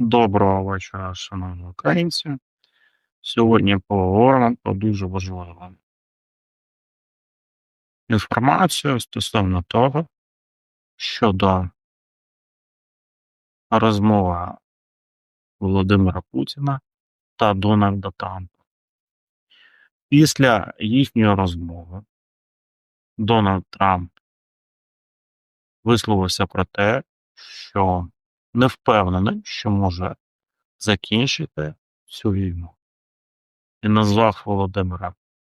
Доброго вечора, шановні українці. Сьогодні поговоримо про дуже важливу інформацію стосовно того, щодо розмови Володимира Путіна та Дональда Трампа. Після їхньої розмови Дональд Трамп висловився про те, що не впевнений, що може закінчити цю війну, і назвав Володимира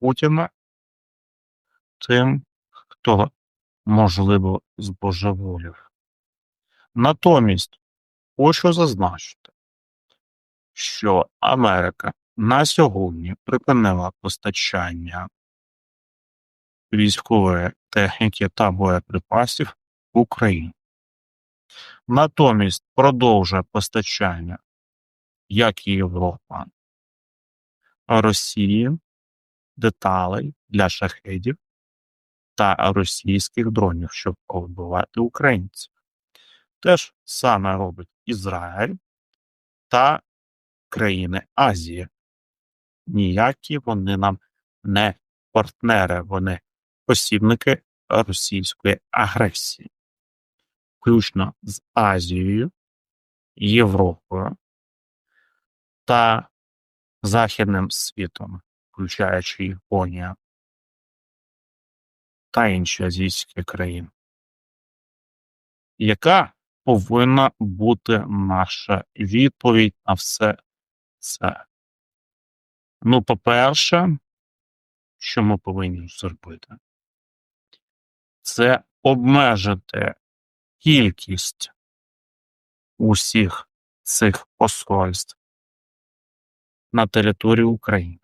Путіна тим, хто можливо збожеволів. Натомість хочу зазначити, що Америка на сьогодні припинила постачання військової техніки та боєприпасів в Україну. Натомість продовжує постачання, як і Європа, Росії деталей для шахедів та російських дронів, щоб вбивати українців. Теж саме робить Ізраїль та країни Азії. Ніякі вони нам не партнери, вони посібники російської агресії, включно з Азією, Європою та Західним світом, включаючи Японію та інші азійські країни. Яка повинна бути наша відповідь на все це? Ну, по-перше, що ми повинні зробити? Це обмежити кількість усіх цих посольств на території України.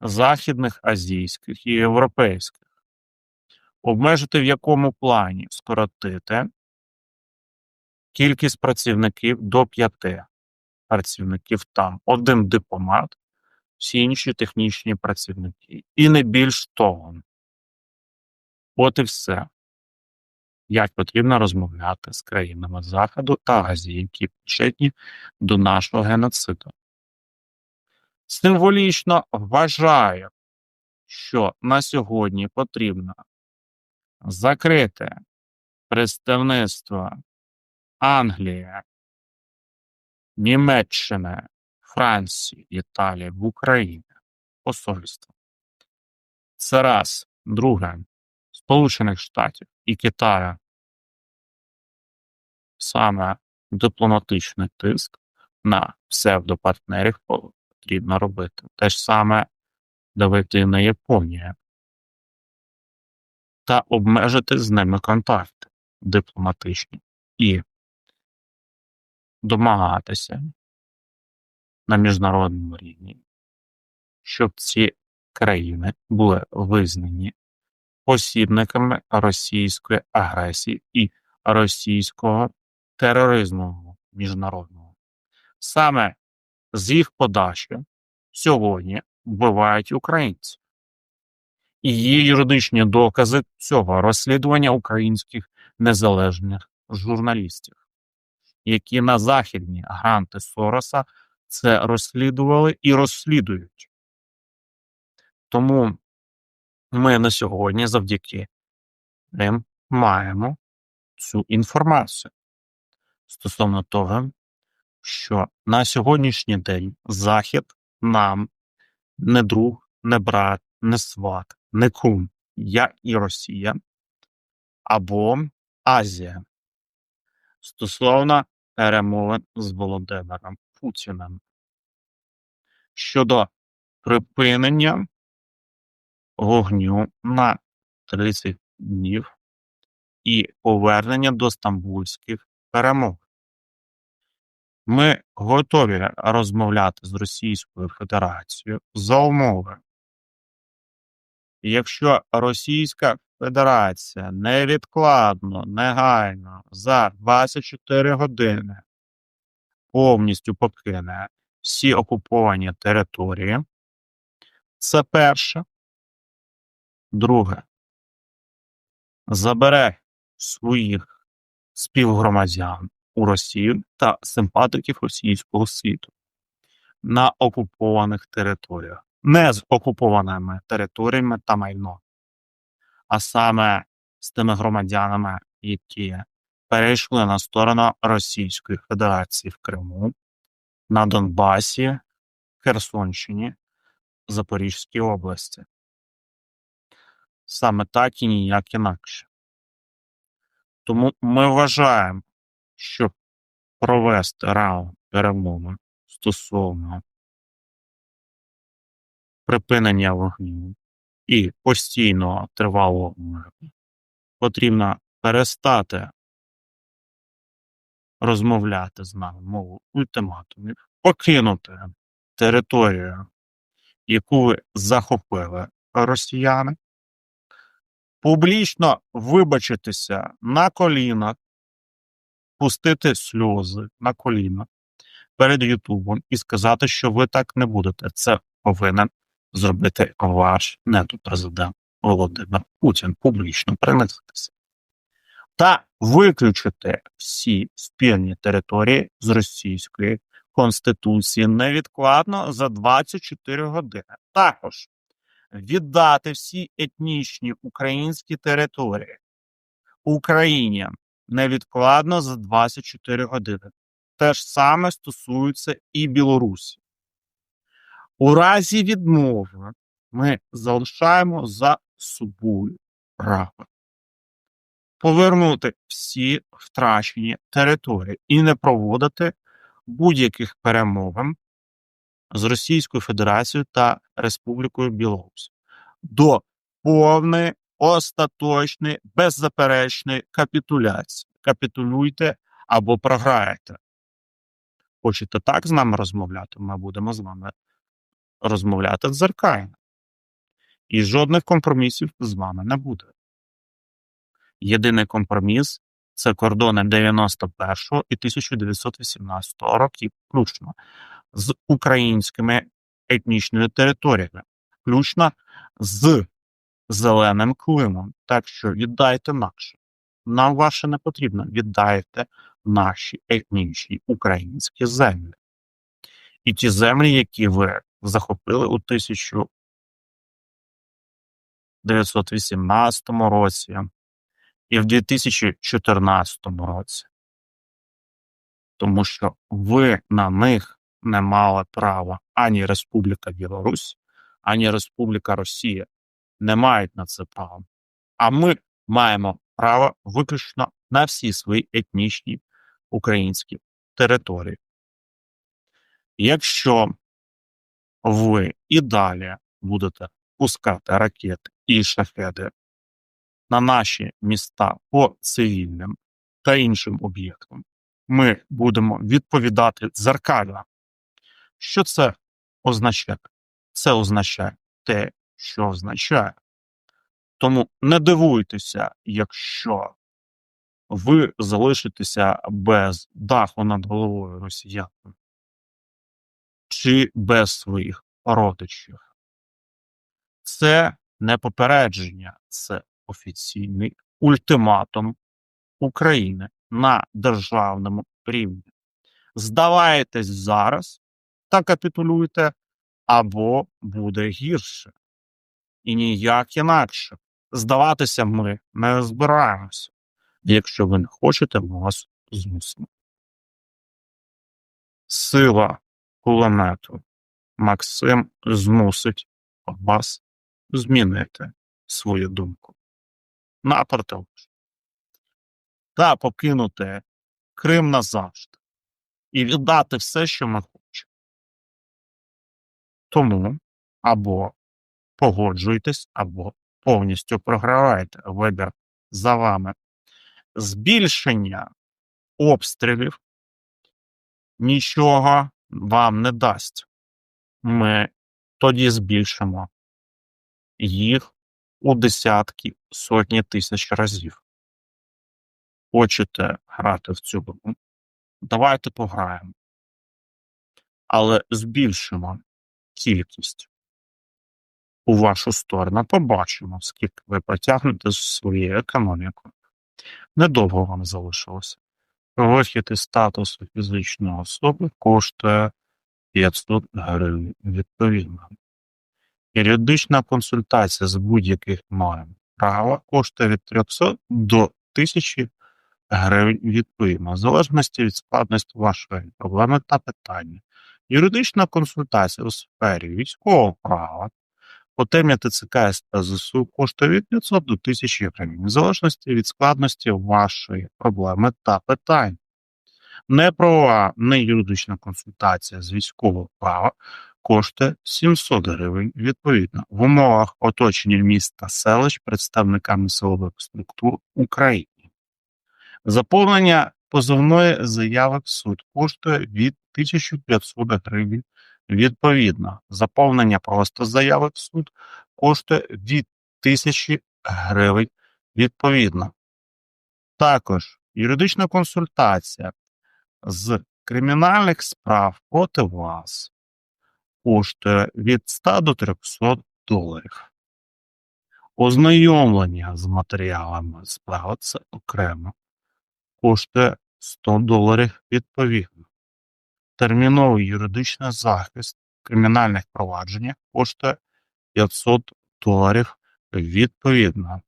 Західних, азійських і європейських. Обмежити в якому плані скоротити кількість працівників до п'яти працівників там, один дипломат, всі інші технічні працівники. І не більш того. От і все. Як потрібно розмовляти з країнами Заходу та Азії, які причетні до нашого геноциду. Символічно вважаю, що на сьогодні потрібно закрити представництво Англії, Німеччини, Франції, Італії в Україні посольство. Це раз. Друге. Сполучених Штатів і Китаю саме дипломатичний тиск на псевдопартнерів потрібно робити. Те ж саме давити на Японію та обмежити з ними контакти дипломатичні і домагатися на міжнародному рівні, щоб ці країни були визнані посібниками російської агресії і російського тероризму міжнародного. Саме з їх подачі сьогодні вбивають українці. І є юридичні докази цього розслідування українських незалежних журналістів, які на західні гранти Сороса це розслідували і розслідують. Тому ми на сьогодні завдяки ним маємо цю інформацію. Стосовно того, що на сьогоднішній день Захід нам не друг, не брат, не сват, не кум, як і Росія або Азія. Стосовно перемовин з Володимиром Путіним. Щодо припинення вогню на 30 днів і повернення до стамбульських перемог. Ми готові розмовляти з Російською Федерацією за умови. Якщо Російська Федерація невідкладно, негайно за 24 години повністю покине всі окуповані території, це перше. Друге, забере своїх співгромадян у Росію та симпатиків російського світу на окупованих територіях, не з окупованими територіями та майно, а саме з тими громадянами, які перейшли на сторону Російської Федерації в Криму, на Донбасі, Херсонщині, Запорізькій області. Саме так і ніяк інакше. Тому ми вважаємо, що провести раунд перемови стосовно припинення вогню і постійного тривалого миру потрібно перестати розмовляти з нами мовою ультиматумів, покинути територію, яку ви захопили росіяни, публічно вибачитися на колінах, пустити сльози на коліна перед Ютубом і сказати, що ви так не будете. Це повинен зробити ваш недопрезидент Володимир Путін публічно принизитися. Та виключити всі спільні території з російської конституції невідкладно за 24 години. Також віддати всі етнічні українські території Україні невідкладно за 24 години. Те ж саме стосується і Білорусі. У разі відмови ми залишаємо за собою право повернути всі втрачені території і не проводити будь-яких перемовин з Російською Федерацією та Республікою Білорусь до повної остаточної беззаперечної капітуляції. Капітулюйте або програєте. Хочете так з нами розмовляти? Ми будемо з вами розмовляти дзеркально. І жодних компромісів з вами не буде. Єдиний компроміс це кордони 91 і 1918 років, включно з українськими етнічними територіями, включно з зеленим климом. Так що віддайте наше. Нам ваше не потрібно. Віддайте наші етнічні українські землі. І ті землі, які ви захопили у 1918 році і в 2014 році. Тому що ви на них не мали права ані Республіка Білорусь, ані Республіка Росія не мають на це право. А ми маємо право виключно на всі свої етнічні українські території. Якщо ви і далі будете пускати ракети і шахеди на наші міста по цивільним та іншим об'єктам, ми будемо відповідати дзеркально. Що це означає? Це означає те, що означає. Тому не дивуйтеся, якщо ви залишитеся без даху над головою росіян чи без своїх родичів. Це не попередження, це офіційний ультиматум України на державному рівні. Здаваєтесь зараз та капітулюйте, або буде гірше. І ніяк інакше. Здаватися ми не збираємося. Якщо ви не хочете, вас змусимо. Сила кулемету Максим змусить вас змінити свою думку на протилеж та покинути Крим назавжди і віддати все, що ми хочемо. Тому або погоджуйтесь, або повністю програвайте вибір за вами. Збільшення обстрілів нічого вам не дасть. Ми тоді збільшимо їх у десятки, сотні тисяч разів. Хочете грати в цю гру? Давайте пограємо. Але збільшимо кількість у вашу сторону. Побачимо, скільки ви протягнете з своєю економікою. Недовго вам залишилося. Вихід із статусу фізичної особи коштує 500 гривень відповідно. Юридична консультація з будь-яких норм права коштує від 300 до 1000 гривень відповідно, в залежності від складності вашої проблеми та питання. Юридична консультація у сфері військового права по темі ТЦК СП ЗСУ коштує від 500 до 1000 гривень, в залежності від складності вашої проблеми та питань. Неправова неюридична консультація з військового права коштує 700 гривень відповідно в умовах оточення міст та селищ представниками силових структур України. Заповнення позовної заяви в суд коштує від 1500 гривень відповідно. Заповнення просто заяви в суд коштує від 1000 гривень відповідно. Також юридична консультація з кримінальних справ проти вас коштує від 100 до 300 доларів. Ознайомлення з матеріалами справи це окремо коштує 100 доларів відповідно. Терміновий юридичний захист в кримінальних провадженнях коштує 500 доларів відповідно.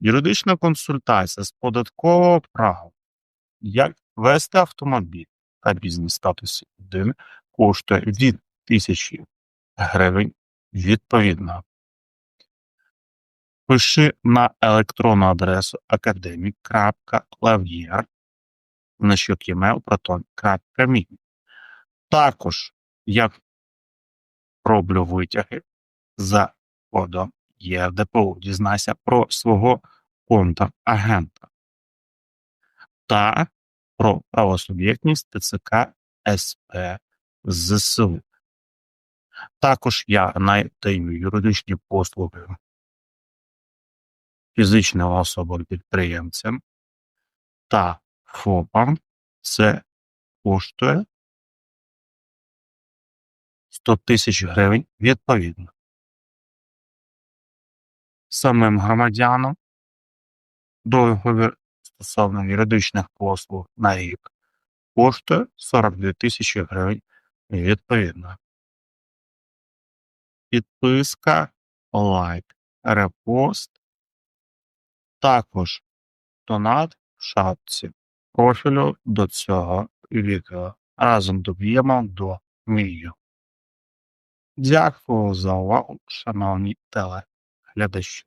Юридична консультація з податкового права, як вести автомобіль та бізнес статусі 1 коштує від 1000 гривень відповідно. Пиши на електронну адресу academic.lavyer значок email proton.me. Також я роблю витяги за кодом ЄРДПУ. Дізнайся про свого контрагента та про правосуб'єктність ТЦК СП ЗСУ. Також я надаю юридичні послуги фізичним особам-підприємцям та ФОПам. Це коштує 100 тисяч гривень відповідно. Самим громадянам договір стосовно юридичних послуг на рік коштує 42 тисячі гривень відповідно. Підписка, лайк, репост, також донат в шапці профілю до цього відео. Разом доб'ємо до мію. Дякую за увагу, шановні телеглядачі.